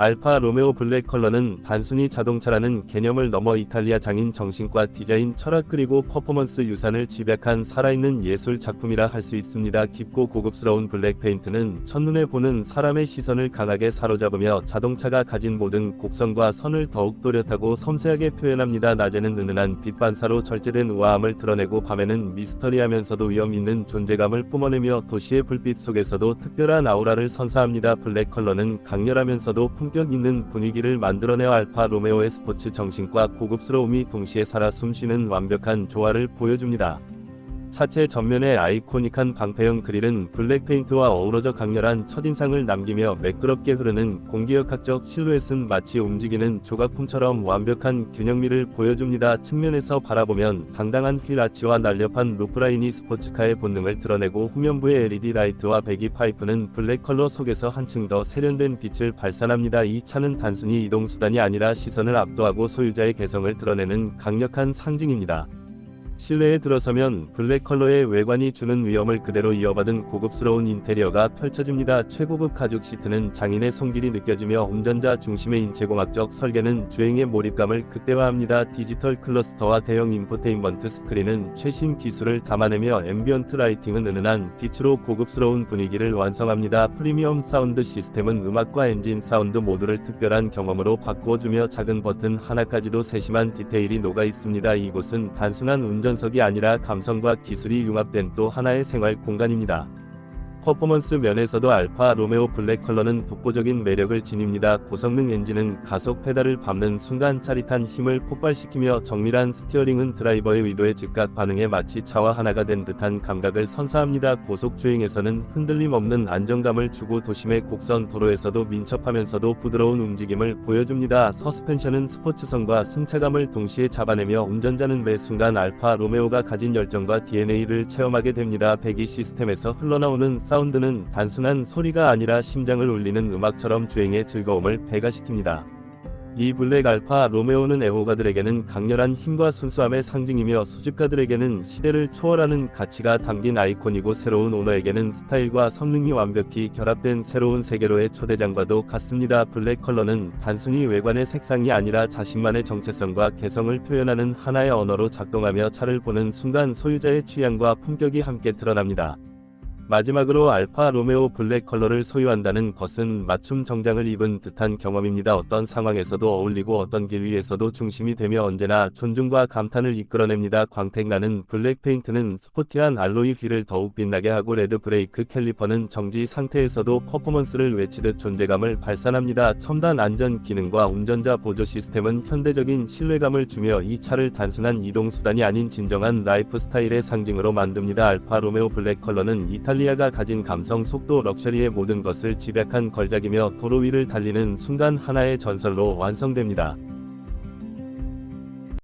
알파 로메오 블랙 컬러는 단순히 자동차라는 개념을 넘어 이탈리아 장인 정신과 디자인 철학 그리고 퍼포먼스 유산을 집약한 살아있는 예술 작품이라 할 수 있습니다. 깊고 고급스러운 블랙 페인트는 첫눈에 보는 사람의 시선을 강하게 사로잡으며 자동차가 가진 모든 곡선과 선을 더욱 또렷하고 섬세하게 표현합니다. 낮에는 은은한 빛 반사로 절제된 우아함을 드러내고 밤에는 미스터리하면서도 위험 있는 존재감을 뿜어내며 도시의 불빛 속에서도 특별한 아우라를 선사합니다. 블랙 컬러는 강렬하면서도 품격 있는 분위기를 만들어내어 알파 로메오의 스포츠 정신과 고급스러움이 동시에 살아 숨쉬는 완벽한 조화를 보여줍니다. 차체 전면의 아이코닉한 방패형 그릴은 블랙 페인트와 어우러져 강렬한 첫인상을 남기며 매끄럽게 흐르는 공기역학적 실루엣은 마치 움직이는 조각품처럼 완벽한 균형미를 보여줍니다. 측면에서 바라보면 당당한 휠 아치와 날렵한 루프라인이 스포츠카의 본능을 드러내고 후면부의 LED 라이트와 배기 파이프는 블랙 컬러 속에서 한층 더 세련된 빛을 발산합니다. 이 차는 단순히 이동수단이 아니라 시선을 압도하고 소유자의 개성을 드러내는 강력한 상징입니다. 실내에 들어서면 블랙 컬러의 외관이 주는 위험을 그대로 이어받은 고급스러운 인테리어가 펼쳐집니다. 최고급 가죽 시트는 장인의 손길이 느껴지며 운전자 중심의 인체공학적 설계는 주행의 몰입감을 극대화합니다. 디지털 클러스터와 대형 인포테인먼트 스크린은 최신 기술을 담아내며 앰비언트 라이팅은 은은한 빛으로 고급스러운 분위기를 완성합니다. 프리미엄 사운드 시스템은 음악과 엔진 사운드 모두를 특별한 경험으로 바꾸어주며 작은 버튼 하나까지도 세심한 디테일이 녹아 있습니다. 이곳은 단순한 운전 운 전석이 아니라 감성과 기술이 융합된 또 하나의 생활 공간입니다. 퍼포먼스 면에서도 알파 로메오 블랙 컬러는 독보적인 매력을 지닙니다. 고성능 엔진은 가속 페달을 밟는 순간 짜릿한 힘을 폭발시키며 정밀한 스티어링은 드라이버의 의도에 즉각 반응해 마치 차와 하나가 된 듯한 감각을 선사합니다. 고속 주행에서는 흔들림 없는 안정감을 주고 도심의 곡선 도로에서도 민첩하면서도 부드러운 움직임을 보여줍니다. 서스펜션은 스포츠성과 승차감을 동시에 잡아내며 운전자는 매 순간 알파 로메오가 가진 열정과 DNA를 체험하게 됩니다. 배기 시스템에서 흘러나오는 사운드는 단순한 소리가 아니라 심장을 울리는 음악처럼 주행의 즐거움을 배가시킵니다. 이 블랙 알파 로메오는 애호가들에게는 강렬한 힘과 순수함의 상징이며 수집가들에게는 시대를 초월하는 가치가 담긴 아이콘이고 새로운 오너에게는 스타일과 성능이 완벽히 결합된 새로운 세계로의 초대장과도 같습니다. 블랙 컬러는 단순히 외관의 색상이 아니라 자신만의 정체성과 개성을 표현하는 하나의 언어로 작동하며 차를 보는 순간 소유자의 취향과 품격이 함께 드러납니다. 마지막으로 알파 로메오 블랙 컬러를 소유한다는 것은 맞춤 정장을 입은 듯한 경험입니다. 어떤 상황에서도 어울리고 어떤 길 위에서도 중심이 되며 언제나 존중과 감탄을 이끌어냅니다. 광택나는 블랙 페인트는 스포티한 알로이 휠을 더욱 빛나게 하고 레드 브레이크 캘리퍼는 정지 상태에서도 퍼포먼스를 외치듯 존재감을 발산합니다. 첨단 안전 기능과 운전자 보조 시스템은 현대적인 신뢰감을 주며 이 차를 단순한 이동수단이 아닌 진정한 라이프 스타일의 상징으로 만듭니다. 알파 로메오 블랙 컬러는 이탈리 이탈리아가 가진 감성, 속도, 럭셔리의 모든 것을 집약한 걸작이며 도로 위를 달리는 순간 하나의 전설로 완성됩니다.